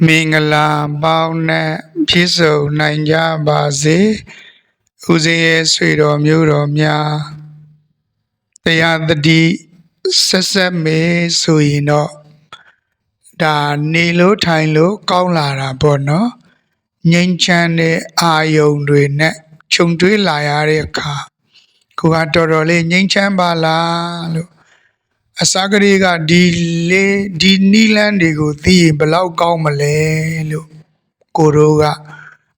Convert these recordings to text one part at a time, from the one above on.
မင်္ဂလာပေါင်းနဲ့ပြည့်စုံနိုင်ကြပါစေဦးဇင်းရဲ့ဆွေတော်မျိုးတော်များတရားတတိဆက်ဆက်မေဆိုရင်တော့ဒါနေလို့ထိုင်လို့ကောင်းလာတာပေါ့နော်ငြိမ်းချမ်းတဲ့အာယုံတွေနဲ့ခြုံတွေးလာရတဲ့အခါကိုကတော်တော်လေးငြိမ်းချမ်းပါလားလို့ အစကလေးကဒီလေးဒီနီလန်းတွေကိုသိရင်ဘယ်လောက်ကောင်းမလဲလို့ကိုတို့က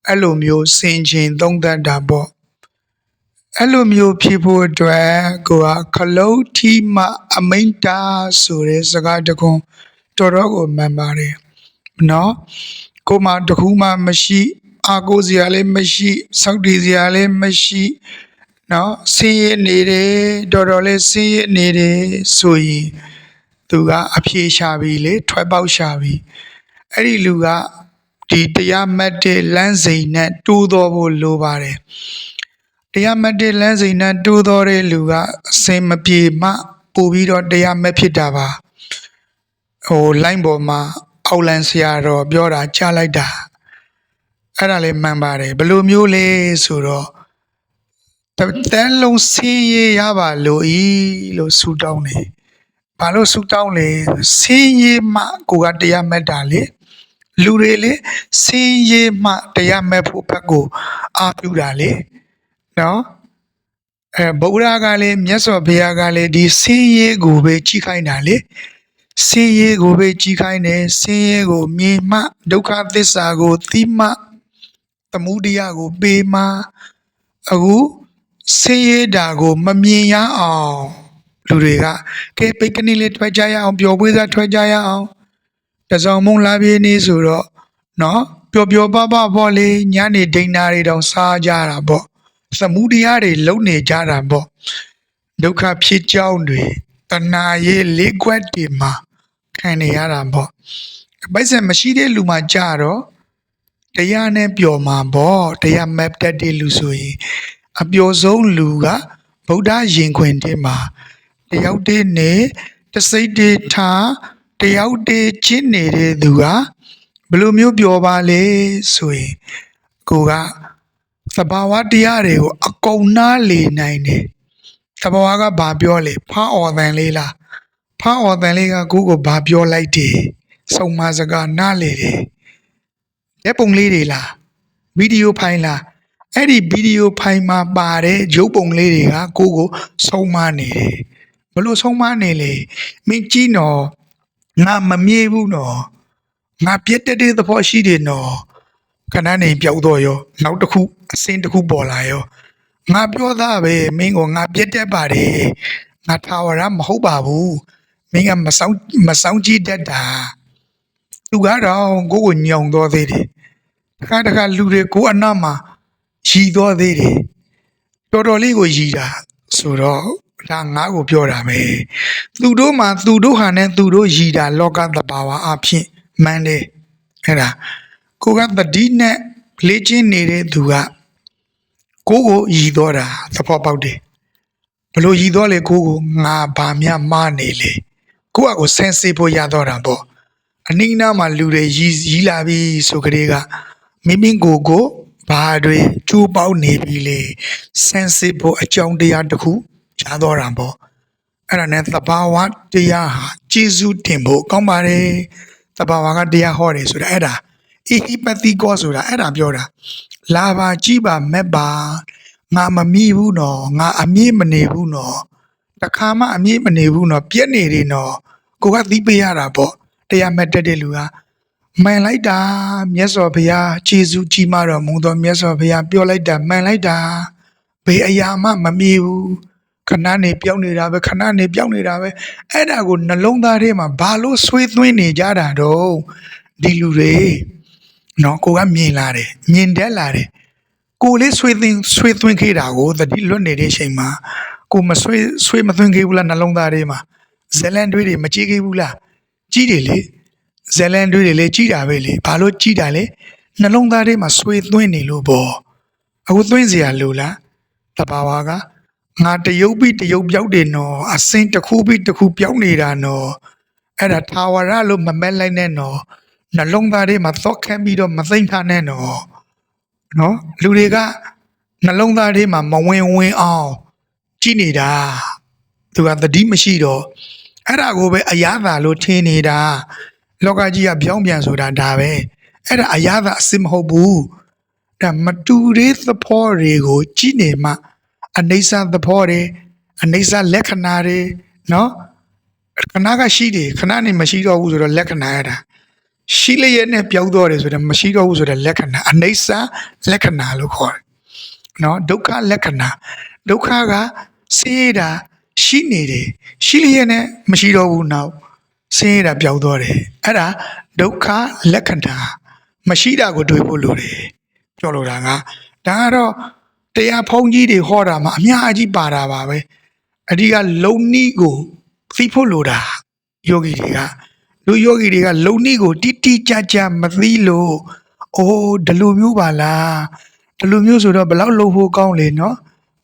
အဲ့လိုမျိုးစင်ချင်သုံးသပ်တာပေါ့အဲ့လိုမျိုးဖြစ်ဖို့အတွက်ကိုကခလုံးထီမအမိန်တာဆိုတဲ့စကားတကွန်းတော်တော်ကိုမှန်ပါတယ်နော်ကိုမှတခုမှမရှိ အာကိုစရာလည်းမရှိစောက်တည်စရာလည်းမရှိ နော်ဆင်းရဲနေတယ်တော်တော်လေးဆင်းရဲနေတယ်ဆိုရင်သူကအဖြေရှာပြီလေထွက်ပေါက်ရှာပြီအဲ့ဒီလူကဒီတရားမှတ်တဲ့လမ်းစိန်နဲ့တိုးတော်ဖို့လိုပါတယ်တရားမှတ်တဲ့လမ်းစိန်နဲ့တိုးတော်တဲ့လူကအစင်မပြေမှပို့ပြီးတော့တရားမဲ့ဖြစ်တာပါဟိုလိုင်းပေါ်မှာအောက်လန်ဆရာတော်ပြောတာကြားလိုက်တာအဲ့ဒါလေးမှန်ပါတယ်ဘယ်လိုမျိုးလဲဆိုတော့ တတန်းလုံးဆင်းရဲရပါလို့ဤလို့ဆူတောင်းတယ်ဘာလို့ဆူတောင်းလဲဆင်းရဲမှကိုကတရားမဲ့တာလေလူတွေလေဆင်းရဲမှတရားမဲ့ဖို့ဘက်ကိုအားပြုတာလေနော်အဲဗုဒ္ဓကလည်းမြတ်စွာဘုရားကလည်းဒီဆင်းရဲကိုပဲကြီးခိုင်းတာလေဆင်းရဲကိုပဲကြီးခိုင်းတယ်ဆင်းရဲကိုမြင်မှဒုက္ခသစ္စာကိုသိမှသမုဒယကိုပေးမှအခု ဆင်းရဲတာကိုမမြင်ရအောင်လူတွေကကဲပိတ်ကနေလေးထွက်ကြရအောင်ပျော်ပွေးစားထွက်ကြရအောင်တစောင်းမုံလာပြေးနေဆိုတော့နော်ပျော်ပျော်ပပပေါ့လေညနေဒိန်နာတွေတောင်စားကြတာပေါ့သမုဒယတွေလုံနေကြတာပေါ့ဒုက္ခဖြစ်ကြောင်းတွေတဏှာရဲ့လေးကွက်တွေမှာခံနေရတာပေါ့ပိုက်ဆံမရှိတဲ့လူမှကြတော့တရားနဲ့ပျော်မှာပေါ့တရား map တက်တဲ့လူဆိုရင် အပျော်ဆုံးလူကဗုဒ္ဓရင်ခွင်တဲ့မှာတယောက်တည်းနေတစိတ်တည်းထားတယောက်တည်းချင်းနေတဲ့သူကဘယ်လိုမျိုးပျော်ပါလဲဆိုရင်ကိုကသဘာဝတရားတွေကိုအကုန်နားလေနိုင်တယ်သဘာဝကဘာပြောလဲဖားအော်တန်လေးလားဖားအော်တန်လေးကကိုကိုဘာပြောလိုက်တယ်စုံမစကားနားလေတယ်လက်ပုံလေးတွေလားဗီဒီယိုဖိုင်လား အဲ့ဒီဗီဒီယိုဖိုင်မှာပါတဲ့ရုပ်ပုံလေးတွေကကိုကိုဆုံးမနေတယ်ဘလို့ဆုံးမနေလေမင်းကြည့်နော်ငါမမြေးဘူးနော်ငါပြက်တက်တဲ့သဘောရှိတယ်နော်ခဏနေပြောက်တော့ရောနောက်တစ်ခုအစင်းတစ်ခုပေါ်လာရောငါပြောသားပဲမင်းကငါပြက်တက်ပါတယ်ငါထာဝရမဟုတ်ပါဘူးမင်းကမဆောင်မဆောင်ကြည့်တတ်တာသူကတော့ကိုကိုညောင်တော်သေးတယ်တခါတခါလူတွေကိုအနားမှာ ရည်တော်သေးတယ်တော်တော်လေးကိုရည်တာဆိုတော့ဒါငါ့ကိုပြောတာပဲသူတို့မှသူတို့ဟာနဲ့သူတို့ရည်တာလောကသဘာဝအဖြစ်မှန်တယ်အဲ့ဒါကိုကတတိနဲ့လေ့ကျင့်နေတဲ့သူကကိုကိုရည်တော်တာသဘောပေါက်တယ်ဘလို့ရည်တော်လေကိုကိုငါဘာမြမနေလေကိုကကိုဆန်းစေဖို့ရတော့တာပေါ့အနိမ့်နာမှာလူတွေရည်ရည်လာပြီဆိုကြတဲ့ကမိမိကိုကို ဘာတွေကျိုးပေါက်နေပြီလေဆန်းစစ်ဖို့အကြောင်းတရားတစ်ခုရတော့တာပေါ့အဲ့ဒါနဲ့သဘာဝတရားဟာကျေစုတင်ဖို့ကောင်းပါတယ်သဘာဝကတရားဟောတယ်ဆိုတာအဲ့ဒါအဟိပတိကောဆိုတာအဲ့ဒါပြောတာလာပါကြည့်ပါမက်ပါငါမမိဘူးနော်ငါအမြင့်မနေဘူးနော်တခါမှအမြင့်မနေဘူးနော်ပြက်နေတယ်နော်ကိုကသိပေးရတာပေါ့တရားမဲ့တက်တဲ့လူက မှန်လိုက်တာမြတ်စွာဘုရားခြေစုကြီးမာတော်မူသောမြတ်စွာဘုရားပြောလိုက်တာမှန်လိုက်တာဘေးအရာမှမမြည်ဘူးခဏနေပြောင်းနေတာပဲခဏနေပြောင်းနေတာပဲအဲ့ဒါကိုနှလုံးသားထဲမှာဘာလို့ဆွေးသွင်းနေကြတာတော့ဒီလူတွေနော်ကိုကမြင်လာတယ်မြင်တက်လာတယ်ကိုလေးဆွေးသွင်းဆွေးသွင်းခဲ့တာကိုသတိလွတ်နေတဲ့အချိန်မှာကိုမဆွေးဆွေးမသွင်းခဲ့ဘူးလားနှလုံးသားထဲမှာဇလန်တွေးတွေမကြည့်ခဲ့ဘူးလားကြည့်တယ်လေ ဇလန်တွေးတွေလည်းကြည်တာပဲလေဘာလို့ကြည်တာလဲနှလုံးသားထဲမှာဆွေသွင်းနေလို့ပေါ့အခုသွင်းเสียလို့လားတဘာဝကငါတရုပ်ပြီးတရုပ်ပြောက်တယ်နော်အစင်းတစ်ခုပြီးတစ်ခုပြောက်နေတာနော်အဲ့ဒါထာဝရလို့မမက်လိုက်နဲ့နော် နှလုံးသားထဲမှာသော့ခန့်ပြီးတော့မသိမ့်ထားနဲ့နော်နော်လူတွေကနှလုံးသားထဲမှာမဝင်ဝင်အောင်ကြည်နေတာသူကသတိမရှိတော့အဲ့ဒါကိုပဲအယားသာလို့ထင်နေတာ လောကကြီးကပြောင်းပြန်ဆိုတာဒါပဲအဲ့ဒါအယားသာအစစ်မဟုတ်ဘူးဒါမတူတဲ့သဘောတွေကိုကြည်နေမှအနေဆာသဘောတွေအနေဆာလက္ခဏာတွေနော်ခဏကရှိတယ်ခဏနေမရှိတော့ဘူးဆိုတော့လက္ခဏာရတာရှိလျက်နဲ့ပြောင်းတော့တယ်ဆိုတော့မရှိတော့ဘူးဆိုတော့လက္ခဏာအနိစ္စလက္ခဏာလို့ခေါ်တယ်နော်ဒုက္ခလက္ခဏာဒုက္ခကဆင်းရဲတာရှိနေတယ်ရှိလျက်နဲ့မရှိတော့ဘူးနောက် ဆင်းရဲတာပြောင်းတော့တယ်အဲ့ဒါဒုက္ခလက္ခဏာမရှိတာကိုတွေ့ဖို့လိုတယ်ပြောလို့တာကဒါကတော့တရားဖုံးကြီးတွေဟောတာမှာအများကြီးပါတာပါပဲအဒီကလုံနီးကိုသိဖို့လိုတာယောဂီတွေကလူယောဂီတွေကလုံနီးကိုတိတိကျကျမသိလို့အိုးဒီလိုမျိုးပါလားဒီလိုမျိုးဆိုတော့ဘယ်လောက်လုံဖို့ကောင်းလေနော်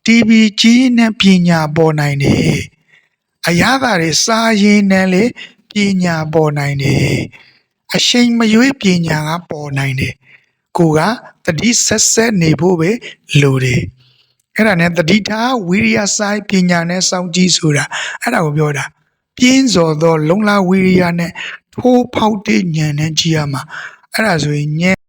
TV ကြီးနဲ့ပညာပေါ်နိုင်တယ်အရာသာတွေစားရင်နဲ့လေ ပညာပေါ်နိုင်တယ်အရှိန်မရွေးပညာကပေါ်နိုင်တယ်ကိုကတတိဆက်ဆက်နေဖို့ပဲလိုတယ်အဲ့ဒါနဲ့တတိထားဝိရိယဆိုင်ပညာနဲ့စောင့်ကြည့်ဆိုတာအဲ့ဒါကိုပြောတာပြင်းစော်သော လုံလာဝိရိယနဲ့ထိုးဖောက်တဲ့ဉာဏ်နဲ့ကြည့်ရမှာအဲ့ဒါဆိုရင်ဉာဏ်